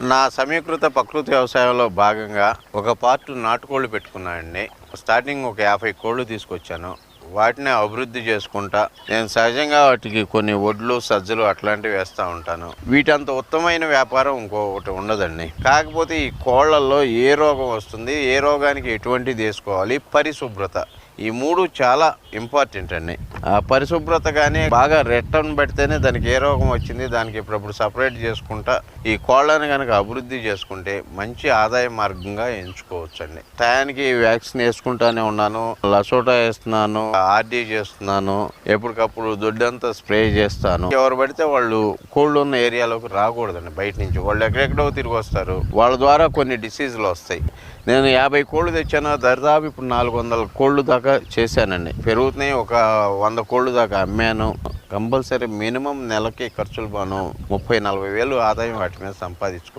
నా సమీకృత ప్రకృతి వ్యవసాయంలో భాగంగా ఒక పార్ట్ నాటుకోళ్ళు పెట్టుకున్నానండి. స్టార్టింగ్ ఒక యాభై కోళ్ళు తీసుకొచ్చాను. వాటిని అభివృద్ధి చేసుకుంటా నేను సహజంగా వాటికి కొన్ని వడ్లు సజ్జలు అట్లాంటివి వేస్తూ ఉంటాను. వీటంత ఉత్తమమైన వ్యాపారం ఇంకొకటి ఉండదండి. కాకపోతే ఈ కోళ్ళలో ఏ రోగం వస్తుంది ఏ రోగానికి ఎటువంటిది వేసుకోవాలి పరిశుభ్రత ఈ మూడు చాలా ఇంపార్టెంట్ అండి. ఆ పరిశుభ్రత కానీ బాగా రెట్టను పెడితేనే దానికి ఏ రోగం వచ్చింది దానికి ఇప్పుడప్పుడు సపరేట్ చేసుకుంటా ఈ కోళ్ళను కనుక అభివృద్ధి చేసుకుంటే మంచి ఆదాయ మార్గంగా ఎంచుకోవచ్చు అండి టయానికి వ్యాక్సిన్ వేసుకుంటానే ఉన్నాను లసోటా వేస్తున్నాను ఆర్డీ చేస్తున్నాను ఎప్పటికప్పుడు దొడ్డంతా స్ప్రే చేస్తాను. ఎవరు పడితే వాళ్ళు కోళ్ళు ఉన్న ఏరియాలోకి రాకూడదండి బయట నుంచి. వాళ్ళు ఎక్కడెక్కడో తిరిగి వస్తారు. వాళ్ళ ద్వారా కొన్ని డిసీజులు వస్తాయి. నేను యాభై కోళ్ళు తెచ్చాను దరిదాపు ఇప్పుడు నాలుగు వందల కోళ్ళు దాకా చేశానండి. పెరుగుతున్నాయి. ఒక వంద కోళ్ళు దాకా అమ్మాను. కంపల్సరీ మినిమం నెలకి ఖర్చులు బాను ముప్పై నలభై వేలు ఆదాయం వాటి మీద సంపాదించుకో